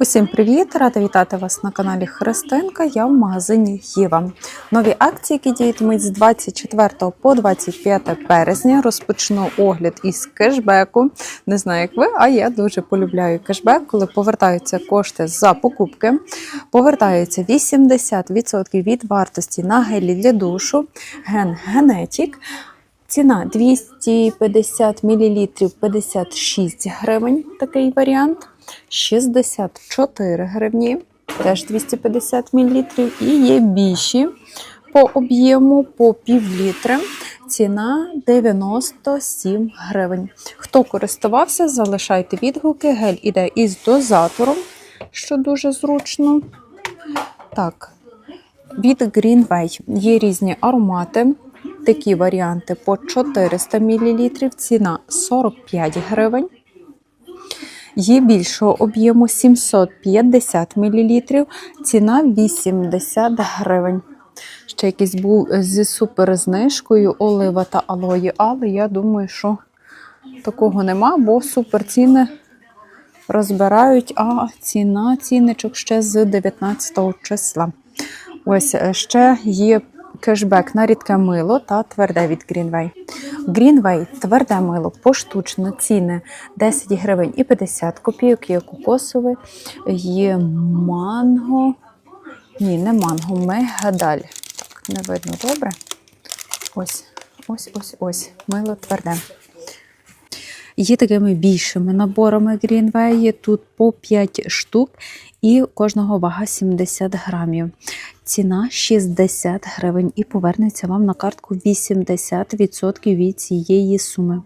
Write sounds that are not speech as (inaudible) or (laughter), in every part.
Усім привіт! Рада вітати вас на каналі Христинка. Я в магазині Єва. Нові акції, які діятимуть з 24 по 25 березня. Розпочну огляд із кешбеку. Не знаю, як ви, а я дуже полюбляю кешбек, коли повертаються кошти за покупки. Повертаються 80% від вартості на гелі для душу Ген Генетік. Ціна 250 мл 56 гривень. Такий варіант. 64 гривні, теж 250 мл. І є більші по об'єму по пів літри. Ціна 97 гривень. Хто користувався, залишайте відгуки. Гель іде із дозатором, що дуже зручно. Так, від Greenway є різні аромати. Такі варіанти по 400 мл, ціна 45 гривень. Є більшого об'єму 750 мл, ціна 80 гривень. Ще якийсь був зі суперзнижкою олива та алої, але я думаю, що такого нема, бо суперціни розбирають, а ціна ціничок ще з 19 числа. Ось е, ще є кешбек на рідке мило та тверде від Greenway. Greenway тверде мило поштучно ціни 10 гривень і 50 копійок, є кокосове, є манго. Ні, не манго, мегадаль. Так, не видно добре. Ось, ось, ось, ось. Мило тверде. Є такими більшими наборами Greenway, тут по 5 штук, і кожного вага 70 грамів. Ціна 60 гривень і повернеться вам на картку 80% від цієї суми.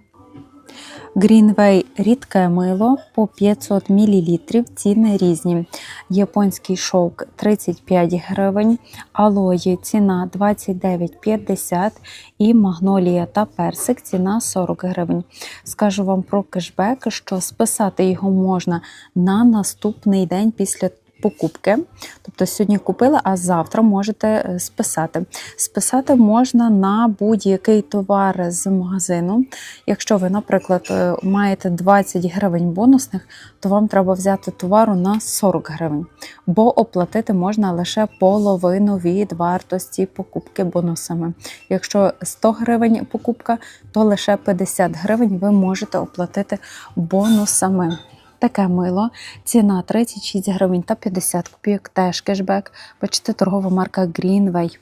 Greenway рідке мило по 500 мл, ціни різні. Японський шовк 35 гривень, алої ціна 29,50 і магнолія та персик ціна 40 гривень. Скажу вам про кешбек, що списати його можна на наступний день після покупки. Тобто сьогодні купили, а завтра можете е, списати. Списати можна на будь-який товар з магазину. Якщо ви, наприклад, е, маєте 20 гривень бонусних, то вам треба взяти товару на 40 гривень, бо оплатити можна лише половину від вартості покупки бонусами. Якщо 100 гривень покупка, то лише 50 гривень ви можете оплатити бонусами. Таке мило, ціна 36 гривень та 50 копійок, теж кешбек. Бачите, торгова марка Greenway.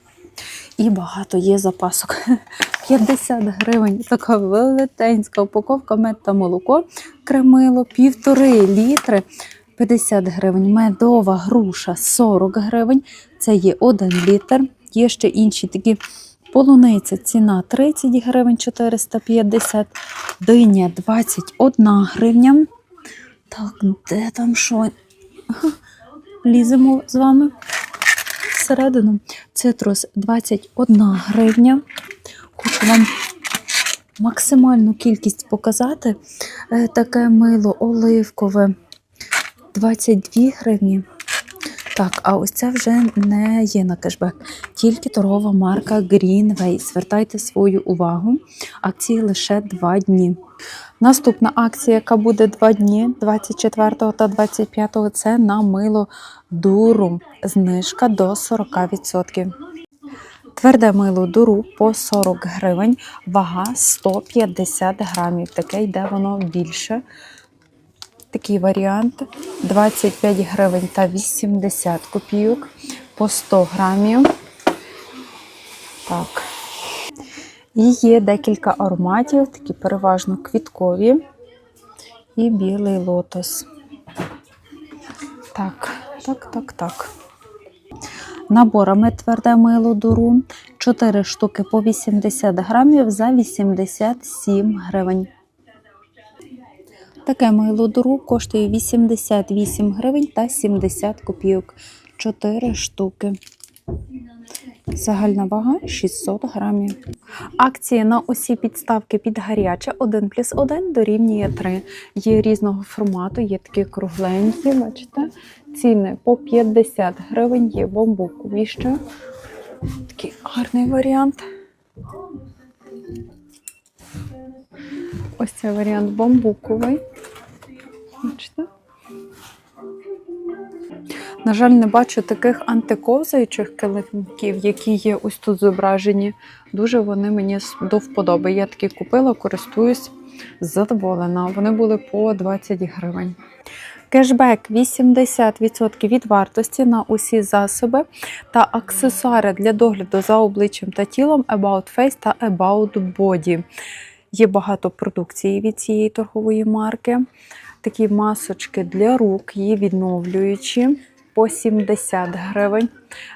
І багато є запасок. (laughs) 50 гривень. Така велетенська упаковка мед та молоко, кремило, півтори літри. 50 гривень. Медова груша 40 гривень. Це є 1 літр. Є ще інші такі полуниця. Ціна 30 гривень 450, диня 21 гривня. Так, ну де там що? Ліземо з вами всередину. Цитрус 21 гривня. Хочу вам максимальну кількість показати. Е, Таке мило оливкове 22 гривні. Так, а ось це вже не є на кешбек. Тільки торгова марка Greenway. Звертайте свою увагу. Акції лише 2 дні. Наступна акція, яка буде 2 дні, 24 та 25, це на мило дуру. Знижка до 40%. Тверде мило дуру по 40 гривень, вага 150 грамів. Таке йде воно більше. Такий варіант 25 гривень та 80 копійок по 100 грамів. Так. І є декілька ароматів, такі переважно квіткові і білий лотос. Так, так, так, так. Наборами тверде мило дуру 4 штуки по 80 грамів за 87 гривень. Таке мило дуру коштує 88 гривень та 70 копійок. 4 штуки. Загальна вага 600 грамів. Акції на усі підставки під гаряче 1 плюс 1 дорівнює 3. Є різного формату, є такі кругленькі, бачите? Ціни по 50 гривень, є бамбукові ще. Такий гарний варіант. Ось цей варіант бамбуковий. Бачите? На жаль, не бачу таких антиковзаючих килимків, які є ось тут зображені. Дуже вони мені до вподоби. Я такі купила, користуюсь задоволена. Вони були по 20 гривень. Кешбек 80% від вартості на усі засоби та аксесуари для догляду за обличчям та тілом About Face та About Body. Є багато продукції від цієї торгової марки. Такі масочки для рук є відновлюючі по 70 гривень.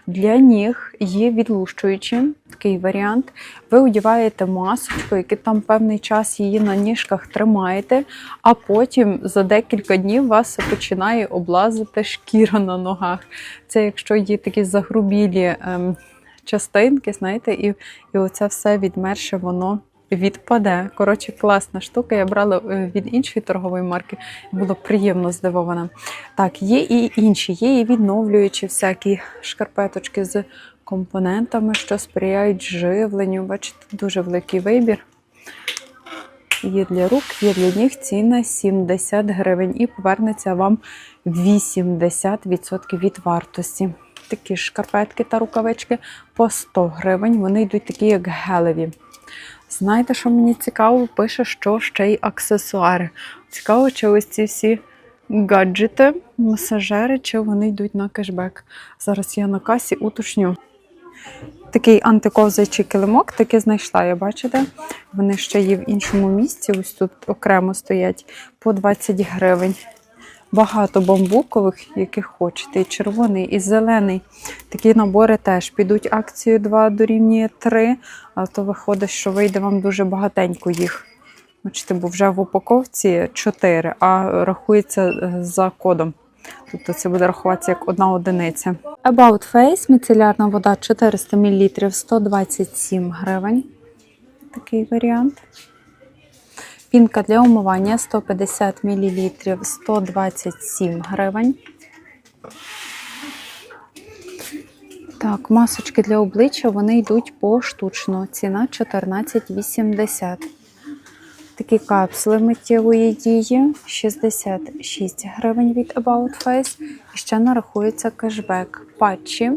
Для ніг є відлущуючі, такий варіант. Ви одягаєте масочку, яку там певний час її на ніжках тримаєте, а потім за декілька днів вас починає облазити шкіра на ногах. Це якщо є такі загрубілі ем, частинки, знаєте, і, і оце все відмерше воно відпаде. Коротше, класна штука. Я брала е, від іншої торгової марки, було приємно здивована. Так, є і інші, є і відновлюючі всякі шкарпеточки з компонентами, що сприяють живленню. Бачите, дуже великий вибір. Є для рук, є для ніг ціна 70 гривень і повернеться вам 80% від вартості. Такі шкарпетки та рукавички по 100 гривень. Вони йдуть такі, як гелеві. Знаєте, що мені цікаво? Пише, що ще й аксесуари. Цікаво, чи ось ці всі гаджети, масажери, чи вони йдуть на кешбек. Зараз я на касі уточню. Такий антиковзаючий килимок, таки знайшла, я бачите. Вони ще є в іншому місці, ось тут окремо стоять по 20 гривень. Багато бамбукових, яких хочете. І червоний, і зелений. Такі набори теж підуть акцію 2 дорівнює 3, а то виходить, що вийде вам дуже багатенько їх. Бачите, бо вже в упаковці 4, а рахується е, за кодом. Тобто це буде рахуватися як одна одиниця. About Face, міцелярна вода 400 мл 127 гривень. Такий варіант. Пінка для умивання 150 мл 127 гривень. Так, масочки для обличчя вони йдуть поштучно. Ціна 14,80. Такі капсули миттєвої дії 66 гривень від About Face. І ще нарахується кешбек. Патчі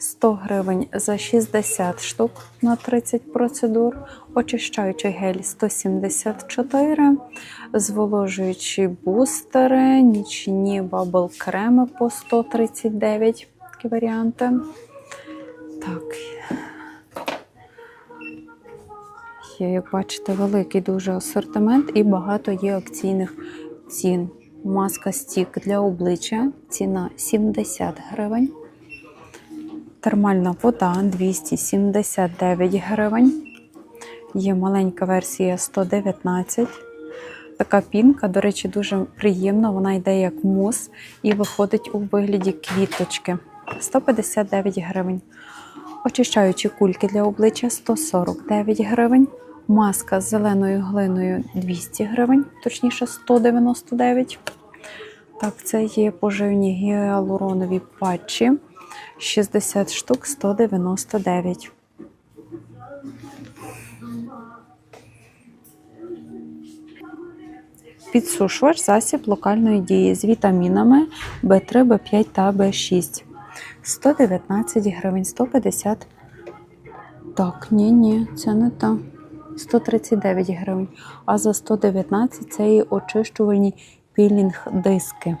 100 гривень за 60 штук на 30 процедур. Очищаючий гель 174, зволожуючі бустери, нічні бабл креми по 139. Такі варіанти. Так, Є, як бачите, великий дуже асортимент і багато є акційних цін. Маска стік для обличчя, ціна 70 гривень. Термальна вода 279 гривень. Є маленька версія 119. Така пінка, до речі, дуже приємна. Вона йде як мус і виходить у вигляді квіточки. 159 гривень. Очищаючі кульки для обличчя 149 гривень. Маска з зеленою глиною 200 гривень, точніше 199. Так, це є поживні гіалуронові патчі. 60 штук 199. Підсушувач засіб локальної дії з вітамінами В3, В5 та В6. 119 гривень, 150. Так, ні, ні, це не та. 139 гривень. А за 119 це і очищувальні пілінг-диски.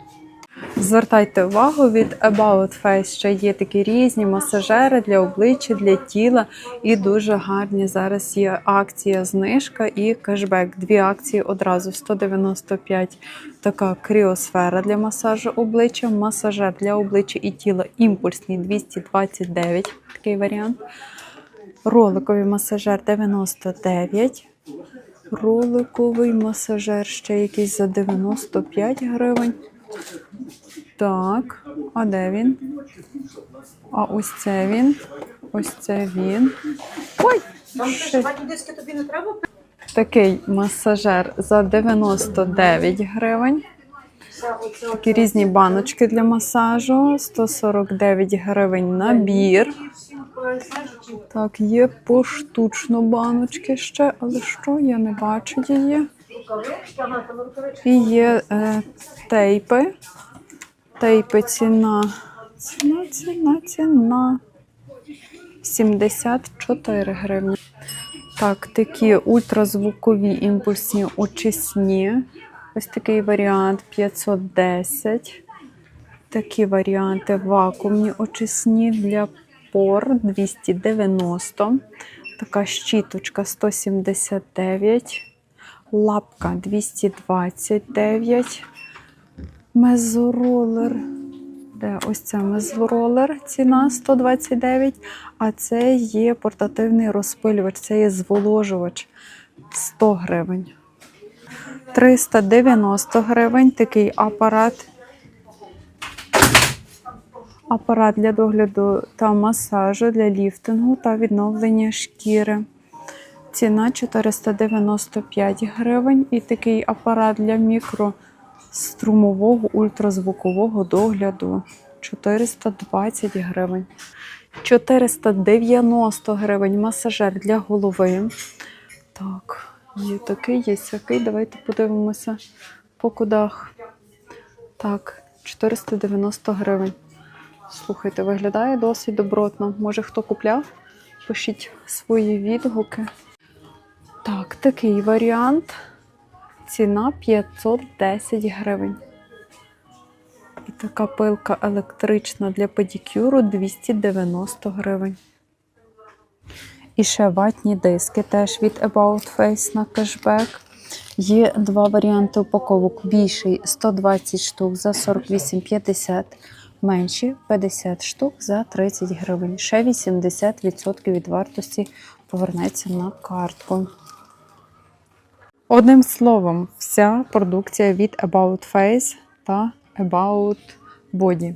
Звертайте увагу, від About Face ще є такі різні масажери для обличчя, для тіла і дуже гарні. Зараз є акція знижка і кешбек. Дві акції одразу 195. Така кріосфера для масажу обличчя, масажер для обличчя і тіла імпульсний 229. Такий варіант. Роликовий масажер 99. Роликовий масажер ще якийсь за 95 гривень. Так, а де він? А ось це він. Ось це він. Ой! ще? Такий масажер за 99 гривень. Такі різні баночки для масажу. 149 гривень набір. Так, є поштучно баночки ще, але що я не бачу її. І є е, тейпи. Тейпи ціна Ціна, ціна, ціна. 74 гривні. Так, такі ультразвукові імпульсні очисні. Ось такий варіант 510. Такі варіанти вакуумні очисні для пор 290. Така щіточка 179. Лапка 229. Мезоролер. Де ось це мезоролер, ціна 129. А це є портативний розпилювач, це є зволожувач 100 гривень. 390 гривень такий апарат. Апарат для догляду та масажу для ліфтингу та відновлення шкіри. Ціна 495 гривень. І такий апарат для мікрострумового ультразвукового догляду 420 гривень. 490 гривень масажер для голови. Так, є такий, є сякий. Давайте подивимося по кудах. Так, 490 гривень. Слухайте, виглядає досить добротно. Може, хто купляв? Пишіть свої відгуки. Так, такий варіант. Ціна 510 гривень. І така пилка електрична для педикюру 290 гривень. І ще ватні диски теж від About Face на кешбек. Є два варіанти упаковок. Більший 120 штук за 48,50, менші 50 штук за 30 гривень. Ще 80% від вартості повернеться на картку. Одним словом, вся продукція від About Face та About Body.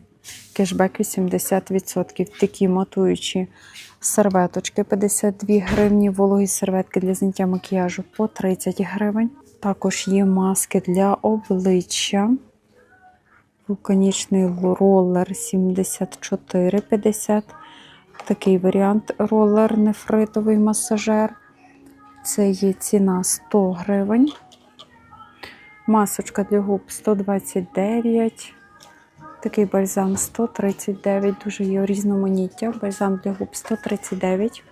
Кешбек 80%. Такі матуючі серветочки 52 гривні, вологі серветки для зняття макіяжу по 30 гривень. Також є маски для обличчя. Вулканічний ролер 74,50. Такий варіант ролер нефритовий масажер. Це є ціна 100 гривень. Масочка для губ 129. Такий бальзам 139. Дуже є різноманіття. Бальзам для губ 139.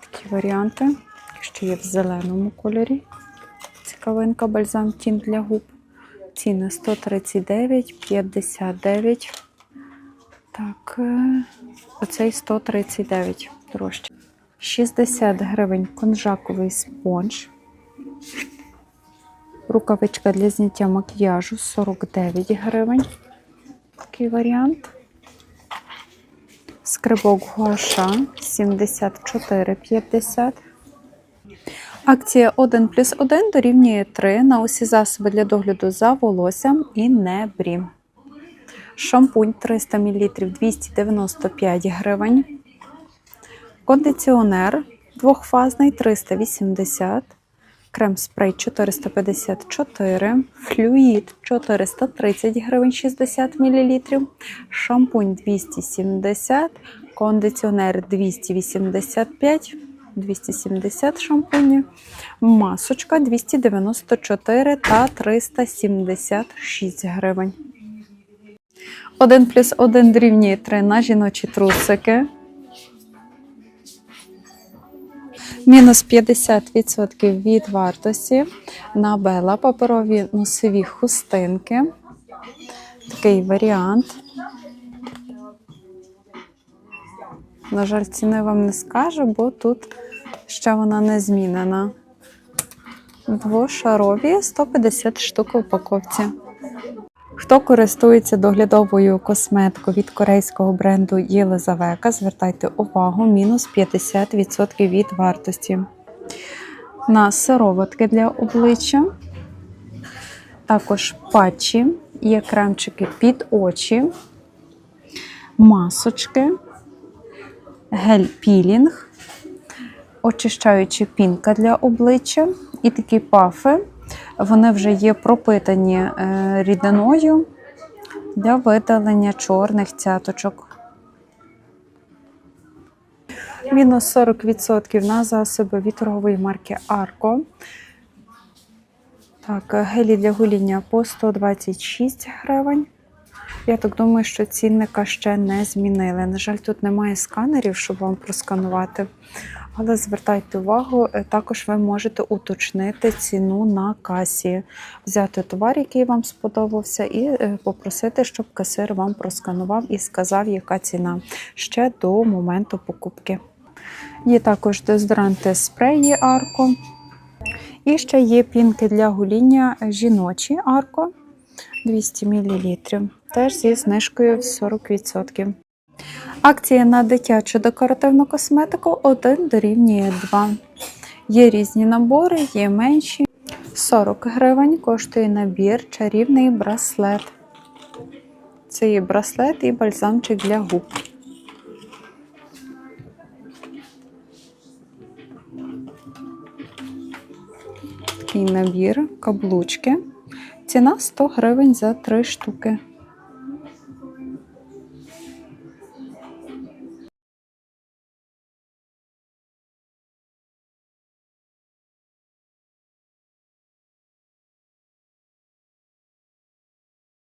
Такі варіанти. Ще є в зеленому кольорі. Цікавинка бальзам тін для губ. Ціни 139, 59. Так, е, оцей 139 дорожче. 60 гривень конжаковий спонж. Рукавичка для зняття макіяжу 49 гривень. Такий варіант. Скрибок гуаша 74,50. Акція 1 плюс 1 дорівнює 3 на усі засоби для догляду за волоссям і небрі. Шампунь 300 мл 295 гривень. Кондиціонер двохфазний 380 Крем-спрей 454, флюїд 430 гривень 60 мл, шампунь 270, кондиціонер 285, 270 шампунів, масочка 294 та 376 гривень. 1 плюс 1 дорівнює 3 на жіночі трусики. Мінус 50% від вартості на Бела паперові носові хустинки. Такий варіант. На жаль, ціни вам не скажу, бо тут ще вона не змінена. Двошарові 150 штук в упаковці. Хто користується доглядовою косметикою від корейського бренду Єлизавека, звертайте увагу, мінус 50% від вартості. На сироватки для обличчя, також патчі, є кремчики під очі, масочки, гель-пілінг, очищаюча пінка для обличчя. І такі пафи. Вони вже є пропитані е, рідиною для видалення чорних цяточок. Мінус 40% на засоби від торгової марки Арко. Так, гелі для гоління по 126 гривень. Я так думаю, що цінника ще не змінили. На жаль, тут немає сканерів, щоб вам просканувати. Але звертайте увагу, е, також ви можете уточнити ціну на касі, взяти товар, який вам сподобався, і е, попросити, щоб касир вам просканував і сказав, яка ціна ще до моменту покупки. Є також дезодоранти спреї Арко. І ще є пінки для гоління жіночі Арко 200 мл. Теж зі знижкою в 40%. Акція на дитячу декоративну косметику 1 дорівнює 2. Є різні набори, є менші. 40 гривень коштує набір чарівний браслет. Це є браслет і бальзамчик для губ. Такий набір, каблучки. Ціна 100 гривень за 3 штуки.